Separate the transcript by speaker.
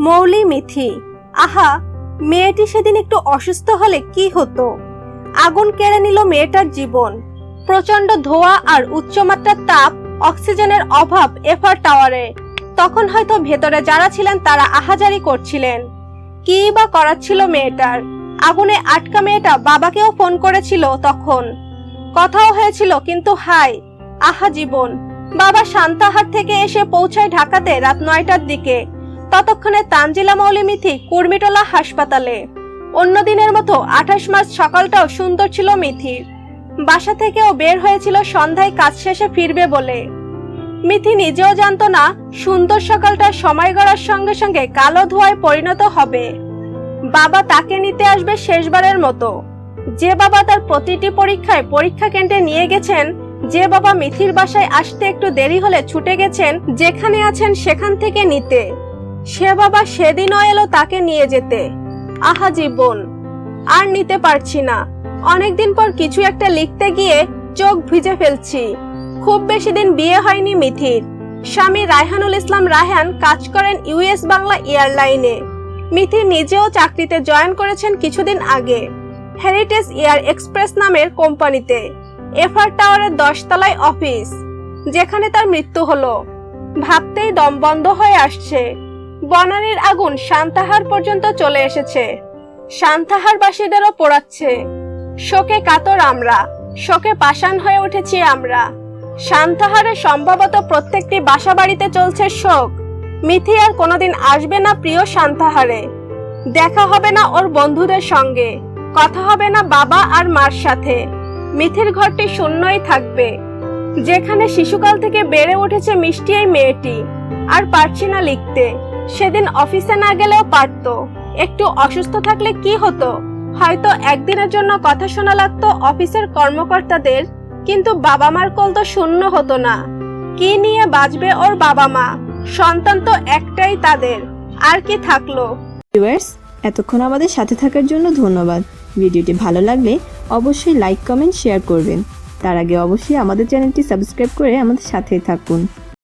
Speaker 1: মৌলি মিথি। আহা, মেয়েটি সেদিন একটু অসুস্থ হলে কি হতো? আগুন কেড়ে নিল মেয়েটার জীবন। প্রচণ্ড ধোঁয়া আর উচ্চমাত্রার তাপ, অক্সিজেনের অভাব এফআর টাওয়ারে। তখন হয়তো ভেতরে যারা ছিলেন তারা আহাজারি করছিলেন। কি বা করাচ্ছিল মেয়েটার? আগুনে আটকা মেয়েটা বাবাকেও ফোন করেছিল তখন। কথাও হয়েছিল, কিন্তু হাই, আহা জীবন। বাবা শান্তাহার থেকে এসে পৌঁছায় ঢাকাতে রাত নয়টার দিকে। ততক্ষণে তানজিলা মৌলিমিথি কুর্মিটোলা হাসপাতালে। অন্য দিনের মতো আঠাশ মার্চ সকালটাও সুন্দর ছিল মিথির। বাসা থেকেও বের হয়েছিল সন্ধ্যায় কাজ শেষে ফিরবে বলে। মিথি নিজেও জানত না সুন্দর সকালটা সময় গড়ার সঙ্গে সঙ্গে কালো ধোঁয়ায় পরিণত হবে। বাবা তাকে নিতে আসবে শেষবারের মতো। যে বাবা তার প্রতিটি পরীক্ষায় পরীক্ষা কেন্দ্রে নিয়ে গেছেন, যে বাবা মিথির বাসায় আসতে একটু দেরি হলে ছুটে গেছেন, যেখানে আছেন সেখান থেকে নিতে। সে বাবা সেদিনও এলো তাকে নিয়ে যেতে। আহা জীবন, আর নিতে পারছি না। অনেকদিন পর কিছু একটা লিখতে গিয়ে চোখ ভিজে ফেলছি। খুব বেশি দিন বিয়ে হয়নি মিথির। স্বামী রায়হানুল ইসলাম রায়হান কাজ করেন ইউএস বাংলা এয়ারলাইনে। মিথি নিজেও চাকরিতে জয়েন করেছেন কিছুদিন আগে। হেরিটেজ এয়ার এক্সপ্রেস নামের কোম্পানিতে। এফআর টাওয়ারের দশতলায় অফিস, যেখানে তার মৃত্যু হলো। ভাবতেই দম বন্ধ হয়ে আসছে। বনানীর আগুন শান্তাহার পর্যন্ত চলে এসেছে। শান্তাহারবাসীদেরও পোড়াচ্ছে। শোকে কাতর আমরা, শোকে পাষাণ হয়ে উঠেছি আমরা। শান্তাহারে সম্ভবত প্রত্যেকটি বাসা বাড়িতে চলছে শোক। মিথি আর কোনোদিন আসবে না প্রিয় শান্তাহারে। দেখা হবে না ওর বন্ধুদের সঙ্গে। কথা হবে না বাবা আর মার সাথে। মিথির ঘরটি শূন্যই থাকবে। যেখানে শিশুকাল থেকে বেড়ে উঠেছে মিষ্টি এই মেয়েটি। আর পারছি না লিখতে। সেদিন অফিসে না গেলেও পারতো। একটু অসুস্থ থাকলে কি হতো? হয়তো একদিনের জন্য কথা শোনা লাগতো অফিসের কর্মকর্তাদের, কিন্তু বাবা মার কল তো শূন্য হতো না। কি নিয়ে বাঁচবে ওর বাবা মা সন্তান তো একটাই তাদের, আর কি থাকল?
Speaker 2: এতক্ষণ আমাদের সাথে থাকার জন্য ধন্যবাদ। ভিডিওটি ভালো লাগলে অবশ্যই লাইক, কমেন্ট, শেয়ার করবেন। তার আগে অবশ্যই আমাদের চ্যানেলটি সাবস্ক্রাইব করে আমাদের সাথে থাকুন।